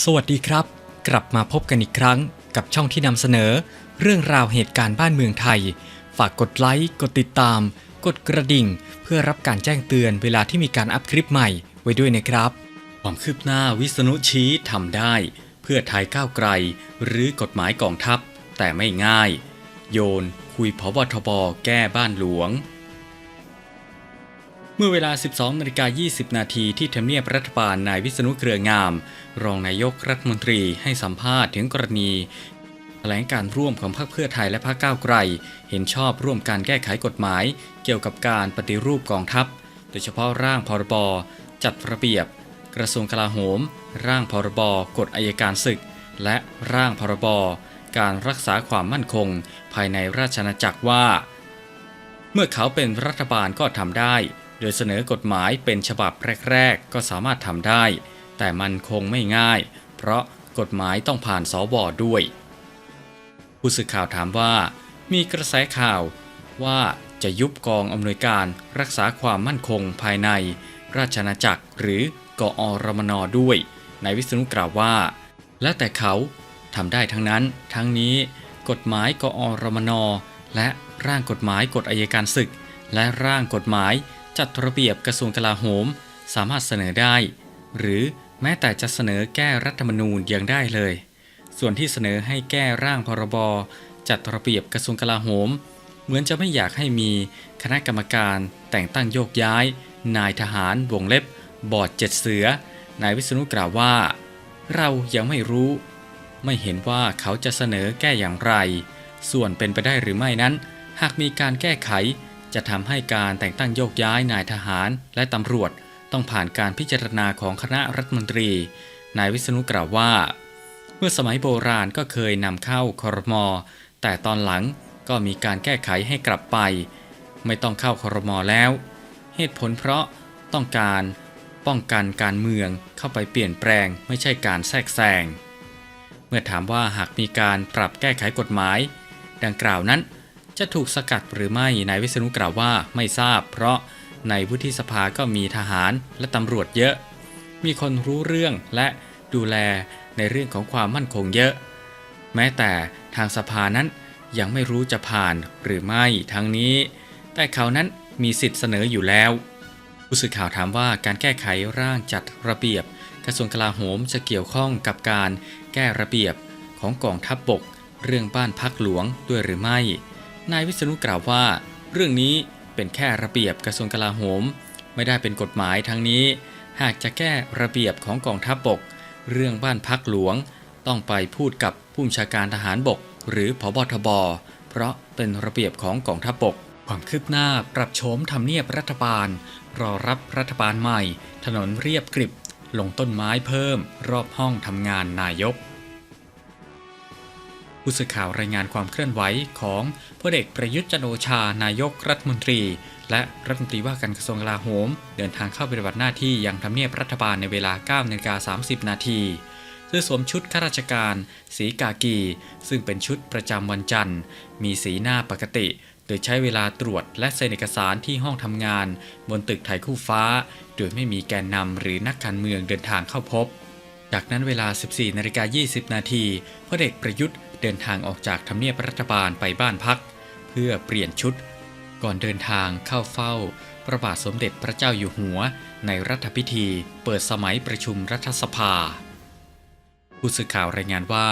สวัสดีครับ กลับมาพบกันอีกครั้งกับช่องที่นำเสนอ เรื่องราวเหตุการณ์บ้านเมืองไทย ฝากกดไลค์ กดติดตาม กดกระดิ่ง เพื่อรับการแจ้งเตือนเวลาที่มีการอัพคลิปใหม่ไว้ด้วยนะครับ ความคืบหน้าวิษณุชี้ทำได้ เพื่อไทยก้าวไกล หรือกฎหมายกองทัพ แต่ไม่ง่าย โยน คุยพบทบแก้บ้านหลวง เมื่อเวลา 12นาฬิกา20 นาทีที่ทำเนียบรัฐบาลนายวิษณุเครืองาม รองนายกรัฐมนตรีให้สัมภาษณ์ถึงกรณีแถลงการร่วมของพรรคเพื่อไทยและพรรคก้าวไกล เห็นชอบร่วมการแก้ไขกฎหมาย เกี่ยวกับการปฏิรูปกองทัพ โดยเฉพาะร่างพรบจัดระเบียบ กระทรวงกลาโหม ร่างพรบกฎอายการศึก และร่างพรบการรักษาความมั่นคง ภายในราชอาณาจักรว่า เมื่อเขาเป็นรัฐบาลก็ทำได้ โดยเสนอกฎหมายเป็นฉบับแรก ๆ ก็สามารถทำได้ แต่มันคงไม่ง่าย เพราะกฎหมายต้องผ่านสวด้วย ผู้สื่อข่าวถามว่า มีกระแสข่าวว่าจะยุบกองอำนวยการรักษาความมั่นคงภายใน ราชอาณาจักรหรือกอรมนด้วย นายวิษณุกล่าวว่า และแต่เขาทำได้ทั้งนั้น ทั้งนี้กฎหมายกอรมนและร่างกฎหมายกฎอายการศึก และร่างกฎหมาย จัดระเบียบกระทรวงกลาโหม สามารถเสนอได้ หรือแม้แต่จะเสนอแก้รัฐธรรมนูญยังได้เลย ส่วนที่เสนอให้แก้ร่างพรบจัดระเบียบกระทรวงกลาโหม เหมือนจะไม่อยากให้มีคณะกรรมการแต่งตั้งโยกย้าย นายทหารวงเล็บ บอดเจ็ดเสือนายวิษณุกล่าวว่า เรายังไม่รู้ ไม่เห็นว่าเขาจะเสนอแก้อย่างไร ส่วนเป็นไปได้หรือไม่นั้น หากมีการแก้ไข จะทำให้การแต่งตั้งโยกย้ายนายทหารและตำรวจต้องผ่านการพิจารณาของคณะรัฐมนตรี นายวิษณุกล่าวว่า เมื่อสมัยโบราณก็เคยนำเข้าคอรมอแต่ตอนหลังก็มีการแก้ไขให้กลับไป ไม่ต้องเข้าคอรมอแล้ว เหตุผลเพราะต้องการป้องกันการเมืองเข้าไปเปลี่ยนแปลงไม่ใช่การแทรกแซง เมื่อถามว่าหากมีการปรับแก้ไขกฎหมาย ดังกล่าวนั้น จะถูกสกัดหรือไม่นายวิษณุกล่าวว่าไม่ทราบ เพราะในวุฒิสภาก็มีทหารและตำรวจเยอะ มีคนรู้เรื่องและดูแลในเรื่องของความมั่นคงเยอะ แม้แต่ทางสภานั้นยังไม่รู้จะผ่านหรือไม่ทั้งนี้ แต่เขานั้นมีสิทธิ์เสนออยู่แล้วผู้สื่อข่าวถามว่าการแก้ไขร่างจัดระเบียบ กระทรวงกลาโหมจะเกี่ยวข้องกับการแก้ระเบียบของกองทัพบบก เรื่องบ้านพักหลวงด้วยหรือไม่ นายวิษณุกล่าวว่า เรื่องนี้เป็นแค่ระเบียบกระทรวงกลาโหม ไม่ได้เป็นกฎหมายทั้งนี้ หากจะแก้ระเบียบของกองทัพบบก เรื่องบ้านพักหลวง ต้องไปพูดกับผู้บัญชาการทหารบก หรือพบทบ เพราะเป็นระเบียบของกองทัพบบกความคืบหน้าปรับโฉมทำเนียบรัฐบาล รอรับรัฐบาลใหม่ ถนนเรียบกริบ ลงต้นไม้เพิ่ม รอบห้องทำงานนายก ผู้สื่อข่าวรายงานความเคลื่อนไหวของพลเอกประยุทธ์จันโอชานายกรัฐมนตรี และรัฐมนตรีว่าการกระทรวงกลาโหม เดินทางเข้าปฏิบัติหน้าที่ยังทำเนียบรัฐบาลในเวลา9นาฬิกา30 นาทีเพื่อสวมชุดข้าราชการสีกากี ซึ่งเป็นชุดประจำวันจันทร์ มีสีหน้าปกติ โดยใช้เวลาตรวจและเซ็นเอกสารที่ห้องทำงาน บนตึกไทยคู่ฟ้า โดยไม่มีแกนนำหรือนักการเมืองเดินทางเข้าพบ จากนั้นเวลา 14นาฬิกา20 นาทีพลเอกประยุทธ์ เดินทางออกจากทำเนียบรัฐบาลไปบ้านพัก เพื่อเปลี่ยนชุด ก่อนเดินทางเข้าเฝ้า พระบาทสมเด็จพระเจ้าอยู่หัว ในรัฐพิธี เปิดสมัยประชุมรัฐสภา ผู้สื่อข่าวรายงานว่า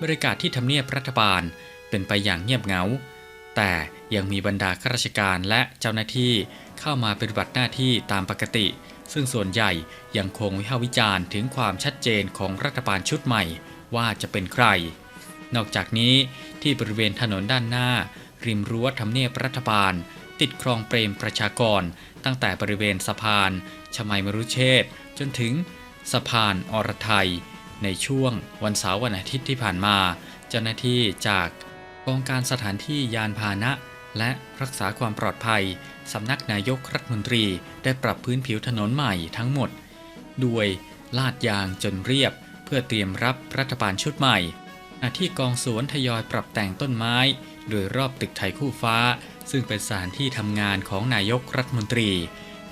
บรรยากาศที่ทำเนียบรัฐบาลเป็นไปอย่างเงียบเหงา แต่ยังมีบรรดาข้าราชการและเจ้าหน้าที่เข้ามาปฏิบัติหน้าที่ตามปกติ ซึ่งส่วนใหญ่ยังคงวิพากษ์วิจารณ์ถึงความชัดเจนของรัฐบาลชุดใหม่ว่าจะเป็นใคร นอกจากนี้ที่บริเวณถนนด้านหน้า ริมรั้วทำเนียบรัฐบาล ติดคลองเปรมประชากร ตั้งแต่บริเวณสะพาน ชมัยมรุเชษจนถึงสะพานอรไทย ในช่วงวันเสาร์วันอาทิตย์ที่ผ่านมา เจ้าหน้าที่จากกองการสถานที่ยานพาหนะ และรักษาความปลอดภัยสำนักนายกรัฐมนตรีได้ปรับพื้นผิวถนนใหม่ทั้งหมด ด้วยลาดยางจนเรียบ เพื่อเตรียมรับรัฐบาลชุดใหม่ ณที่กองสวนทยอยปรับแต่งต้นไม้ โดยรอบตึกไทยคู่ฟ้า ซึ่งเป็นสถานที่ทำงานของนายกรัฐมนตรี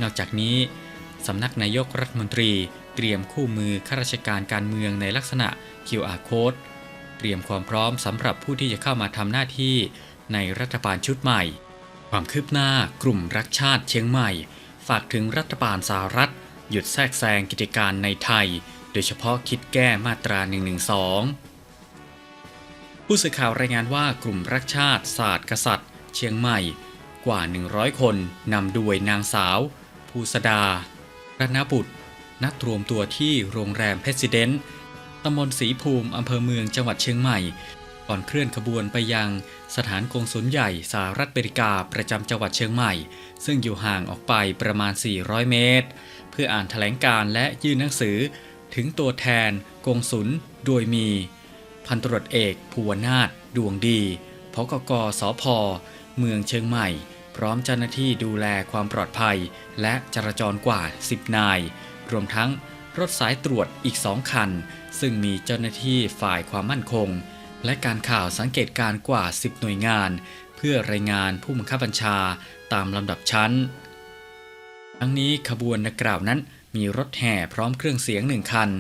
นอกจากนี้สำนักนายกรัฐมนตรี เตรียมคู่มือข้าราชการการเมืองในลักษณะ QR code เตรียมความพร้อมสำหรับผู้ที่จะเข้ามาทำหน้าที่ในรัฐบาลชุดใหม่ ความคืบหน้ากลุ่มรักชาติเชียงใหม่ ฝากถึงรัฐบาลสหรัฐ หยุดแทรกแซงกิจการในไทย โดยเฉพาะคิดแก้มาตรา 112 ผู้สื่อข่าวรายงานว่ากลุ่มรักชาติศาสตร์กษัตริย์ เชียงใหม่ กว่า 100 คนนำโดยนางสาว ภูสดารัตนบุตร นัดรวมตัวที่โรงแรมเพสิเดนต์ตำบลศรีภูมิอำเภอเมืองจังหวัดเชียงใหม่ ก่อนเคลื่อนขบวนไปยังสถานกงสุลใหญ่สหรัฐอเมริกาประจำจังหวัดเชียงใหม่ ซึ่งอยู่ห่างออกไปประมาณ 400 เมตร เพื่ออ่านแถลงการและยื่นหนังสือ ถึงตัวแทนกงสุลโดยมี พันตรวจเอกภูวนาถดวงดีพกกสพเมืองเชียงใหม่ พร้อมเจ้าหน้าที่ดูแลความปลอดภัย และจราจรกว่า 10 นาย รวมทั้งรถสายตรวจอีกสองคัน ซึ่งมีเจ้าหน้าที่ฝ่ายความมั่นคง และการข่าวสังเกตการกว่า 10 หน่วยงาน เพื่อรายงานผู้บังคับบัญชาตามลำดับชั้น ทั้งนี้ขบวนดังกล่าวนั้นมีรถแห่พร้อมเครื่องเสียงหนึ่งคัน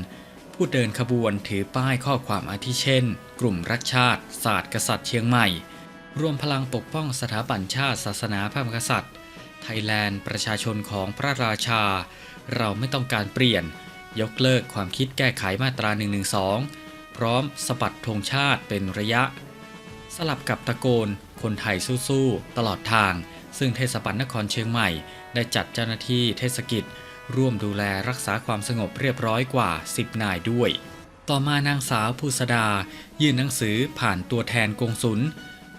ผู้เดินขบวนถือป้ายข้อความอาทิเช่น กลุ่มรักชาติ ศาสตร์กษัตริย์เชียงใหม่ รวมพลังปกป้องสถาบันชาติศาสนาพระมหากษัตริย์ ไทยแลนด์ประชาชนของพระราชา เราไม่ต้องการเปลี่ยน ยกเลิกความคิดแก้ไขมาตรา 112 พร้อมสะบัดธงชาติเป็นระยะ สลับกับตะโกน คนไทยสู้ๆตลอดทาง ซึ่งเทศบาลนครเชียงใหม่ ได้จัดเจ้าหน้าที่เทศกิจ ร่วมดูแลรักษาความสงบเรียบร้อยกว่า 10 นายด้วย ต่อมานางสาวภูสดา ยื่นหนังสือผ่านตัวแทนกงสุล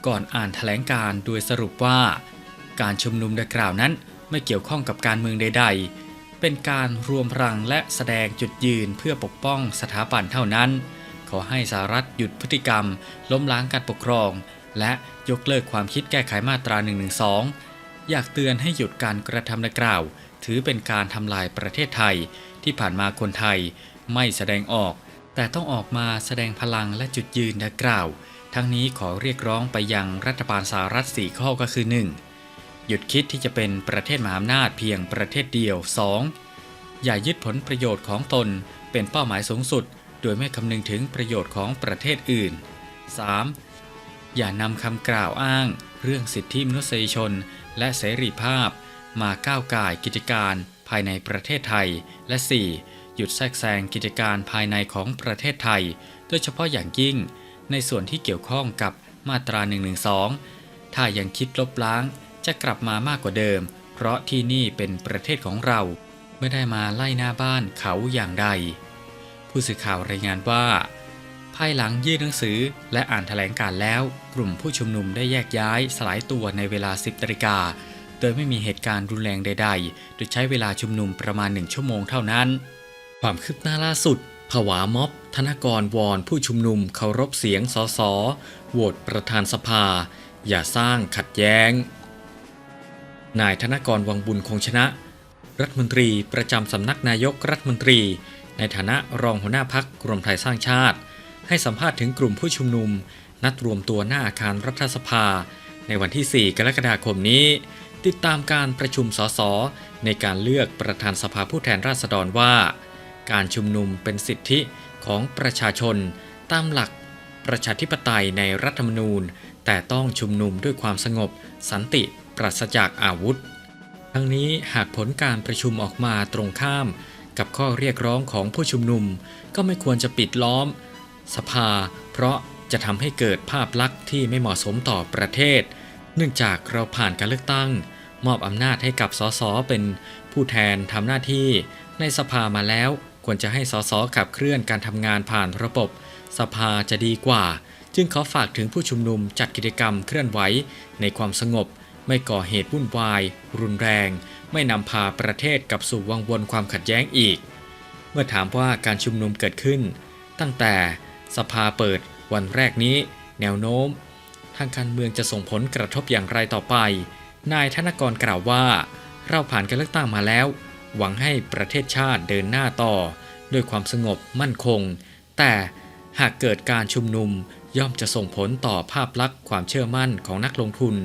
ก่อนอ่านแถลงการโดยสรุปว่า การชุมนุมดังกล่าวนั้นไม่เกี่ยวข้องกับการเมืองใด ๆ เป็นการรวมพลังและแสดงจุดยืนเพื่อปกป้องสถาบันเท่านั้น ขอให้สหรัฐหยุดพฤติกรรม ล้มล้างการปกครอง และยกเลิกความคิดแก้ไขมาตรา112 อยากเตือนให้หยุดการกระทำดังกล่าว ถือเป็นการทำลายประเทศไทย ที่ผ่านมาคนไทยไม่แสดงออก แต่ต้องออกมาแสดงพลังและจุดยืนดังกล่าว ทั้งนี้ขอเรียกร้องไปยังรัฐบาลสหรัฐ4ข้อก็คือ 1. หยุดคิดที่จะเป็นประเทศมหาอำนาจเพียงประเทศเดียว 2. อย่ายึดผลประโยชน์ของตนเป็นเป้าหมายสูงสุด โดยไม่คำนึงถึงประโยชน์ของประเทศอื่น 3. อย่านำคำกล่าวอ้าง เรื่องสิทธิมนุษยชน และเสรีภาพ มาก้าวก่ายกิจการภายในประเทศไทย และ 4. หยุดแทรกแซงกิจการภายในของประเทศไทย โดยเฉพาะอย่างยิ่ง ในส่วนที่เกี่ยวข้องกับมาตรา 112 ถ้ายังคิดลบล้างจะกลับมามากกว่าเดิม เพราะที่นี่เป็นประเทศของเรา ไม่ได้มาไล่หน้าบ้านเขาอย่างใด ผู้สื่อข่าวรายงานว่า ภายหลังยื่นหนังสือและอ่านแถลงการแล้ว กลุ่มผู้ชุมนุมได้แยกย้ายสลายตัวในเวลา 10นาฬิกา โดยไม่มีเหตุการณ์รุนแรงใด ๆ โดยใช้เวลาชุมนุมประมาณหนึ่งชั่วโมงเท่านั้น ความคืบหน้าล่าสุดผวาม็อบ ธนกรวอนผู้ชุมนุมเคารพเสียงสสโหวตประธานสภา อย่าสร้างขัดแย้ง นายธนกรวังบุญคงชนะ รัฐมนตรีประจำสำนักนายกรัฐมนตรี ในฐานะรองหัวหน้าพักรวมไทยสร้างชาติ ให้สัมภาษณ์ถึงกลุ่มผู้ชุมนุม นัดรวมตัวหน้าอาคารรัฐสภา ในวันที่ 4 กรกฎาคมนี้ ติดตามการประชุมสสในการเลือกประธานสภาผู้แทนราษฎรว่า การชุมนุมเป็นสิทธิของประชาชน ตามหลักประชาธิปไตยในรัฐธรรมนูญ แต่ต้องชุมนุมด้วยความสงบ สันติ ปราศจากอาวุธ ทั้งนี้หากผลการประชุมออกมาตรงข้าม กับข้อเรียกร้องของผู้ชุมนุม ก็ไม่ควรจะปิดล้อม สภา เพราะจะทำให้เกิดภาพลักษณ์ที่ไม่เหมาะสมต่อประเทศ เนื่องจากเราผ่านการเลือกตั้ง มอบอำนาจให้กับสสเป็นผู้แทนทำหน้าที่ในสภามาแล้ว ควรจะให้สสขับเคลื่อนการทำงานผ่านระบบ สภาจะดีกว่า จึงขอฝากถึงผู้ชุมนุมจัดกิจกรรมเคลื่อนไหวในความสงบ ไม่ก่อเหตุวุ่นวาย รุนแรง ไม่นำพาประเทศกลับสู่วังวนความขัดแย้งอีก เมื่อถามว่าการชุมนุมเกิดขึ้น ตั้งแต่สภาเปิดวันแรกนี้ แนวโน้ม ทางการเมืองจะส่งผลกระทบอย่างไรต่อไป นายธนกรกล่าวว่า เราผ่านการเลือกตั้งมาแล้ว หวังให้ประเทศชาติเดินหน้าต่อ ด้วยความสงบมั่นคง แต่หากเกิดการชุมนุมย่อมจะส่งผลต่อภาพลักษณ์ความเชื่อมั่นของนักลงทุน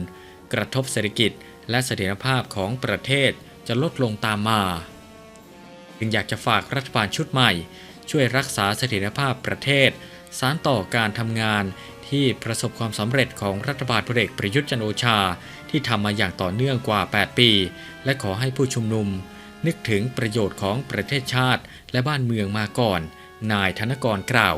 กระทบเศรษฐกิจและเสถียรภาพของประเทศจะลดลงตามมา จึงอยากจะฝากรัฐบาลชุดใหม่ ช่วยรักษาเสถียรภาพประเทศ สานต่อการทำงาน ที่ประสบความสำเร็จของรัฐบาลพลเอกประยุทธ์จันโอชา ที่ทำมาอย่างต่อเนื่องกว่า 8 ปี และขอให้ผู้ชุมนุม นึกถึงประโยชน์ของประเทศชาติ และบ้านเมืองมาก่อน นายธนกรกล่าว